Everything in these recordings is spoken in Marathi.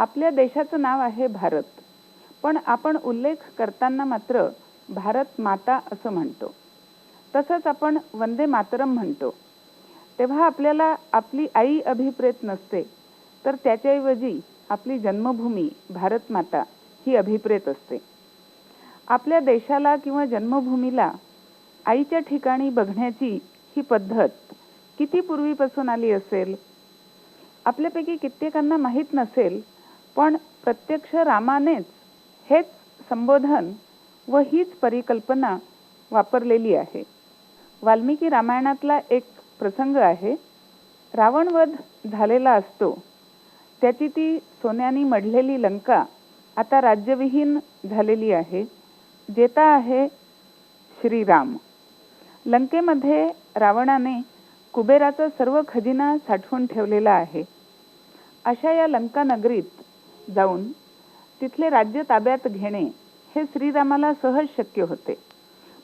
आपल्या देशाचं नाव आहे भारत. पण आपण उल्लेख करताना मात्र भारत माता असं म्हणतो. तसंच आपण वंदे मातरम म्हणतो. तेव्हा आपल्याला आपली आई अभिप्रेत नसते तर त्याच्याऐवजी आपली जन्मभूमी भारत माता ही अभिप्रेत असते. आपल्या देशाला किंवा जन्मभूमीला आईच्या ठिकाणी बघण्याची ही पद्धत किती पूर्वीपासून आली असेल? आपल्यापैकी कित्येकांना माहीत नसेल पण प्रत्यक्ष रामानेच हेच संबोधन व हीच परिकल्पना वापरलेली आहे. वाल्मिकी रामायणातला एक प्रसंग आहे. रावणवध झालेला असतो. त्याची ती सोन्यानी मढलेली लंका आता राज्यविहीन झालेली आहे. जेता आहे श्रीराम. लंकेमध्ये रावणाने कुबेराचा सर्व खजिना साठवून ठेवलेला आहे. अशा या लंका नगरीत जाऊन तिथले राज्य ताब्यात घेणे हे श्रीरामाला सहज शक्य होते.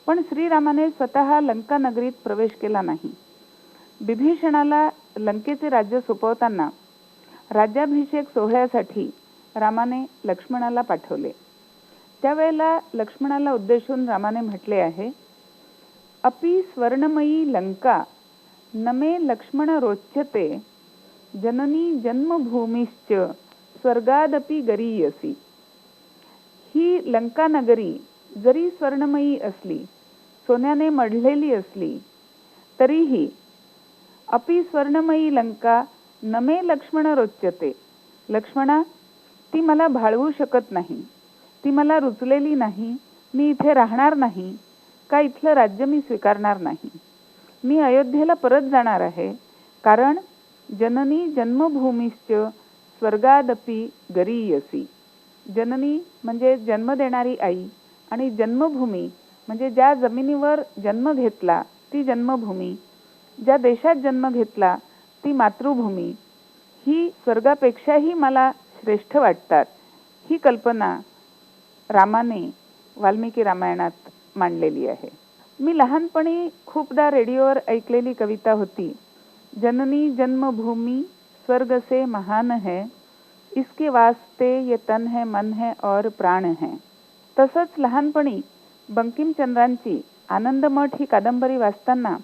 पण श्रीरामाने स्वतः लंका नगरीत प्रवेश केला नाही. बिभीषणाला लंकेचे राज्य सोपवताना राज्याभिषेक सोहळ्यासाठी रामाने लक्ष्मणाला पाठवले. त्यावेळेला लक्ष्मणाला उद्देशून रामाने म्हटले आहे अपि स्वर्णमयी लंका नमे लक्ष्मण रोचते जननी जन्मभूमीश्च स्वर्गादपि गरीयसी। ही लंका नगरी जरी स्वर्णमयी असली सोन्याने मढलेली असली तरीही अपि स्वर्णमयी लंका नमे लक्ष्मण रोचते लक्ष्मणा ती मला भाळवू शकत नाही ती मला रुचलेली नाही मी इथे राहणार नाही का इथलं राज्य मी स्वीकारणार नाही. मी अयोध्येला परत जाणार आहे कारण जननी जन्मभूमीश्च स्वर्गादपी गरीयसी. जननी म्हणजे जन्म देणारी आई आणि जन्मभूमी म्हणजे ज्या जमिनीवर जन्म घेतला ती जन्मभूमी. ज्या देशात जन्म घेतला ती मातृभूमी. ही स्वर्गापेक्षाही मला श्रेष्ठ वाटतात ही कल्पना रामाने वाल्मिकी रामायणात मांडलेली आहे. मी लहानपणी खूपदा रेडिओवर ऐकलेली कविता होती जननी जन्मभूमी स्वर्ग से महान है इसके वास्ते ये तन है मन है और प्राण है। तसंच लहानपणी बंकिमचंद्रांची आनंदमठ ही कादंबरी वाचताना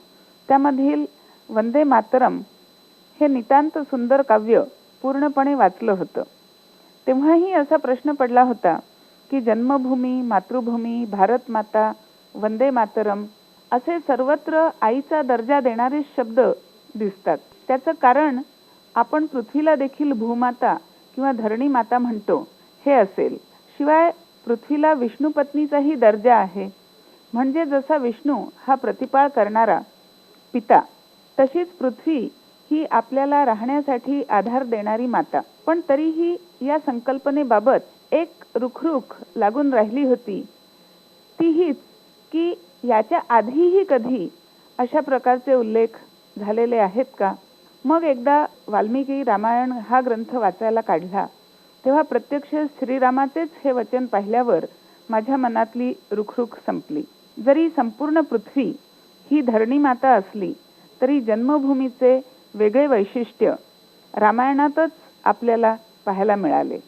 त्यामधील वंदे मातरम हे नितांत सुंदर काव्य पूर्णपणे वाचलं होतं. तेव्हाही असा प्रश्न पडला होता की जन्मभूमी मातृभूमी भारत माता वंदे मातरम असे सर्वत्र आईचा दर्जा देणारे शब्द दिसतात. त्याचं कारण आपण पृथ्वीला देखील भूमाता किंवा धरणी माता म्हणतो. हे असेल. शिवाय पृथ्वीला विष्णुपत्नीचाही दर्जा आहे. म्हणजे जसा विष्णू हा प्रतिपाळ करणारा पिता तशीच पृथ्वी ही आपल्याला राहण्यासाठी आधार देणारी माता. पण तरीही या संकल्पनेबाबत एक रुखरुख लागून राहिली होती. ती हीच की याच्या आधीही कधी अशा प्रकारचे उल्लेख झालेले आहेत का? मग एकदा वाल्मिकी रामायण हा ग्रंथ वाचायला काढला. तेव्हा प्रत्यक्ष श्रीरामाचेच हे वचन पाहिल्यावर माझ्या मनातली रुखरुख संपली. जरी संपूर्ण पृथ्वी ही धरणी माता असली तरी जन्मभूमीचे वेगळे वैशिष्ट्य रामायणातच आपल्याला पाहायला मिळाले.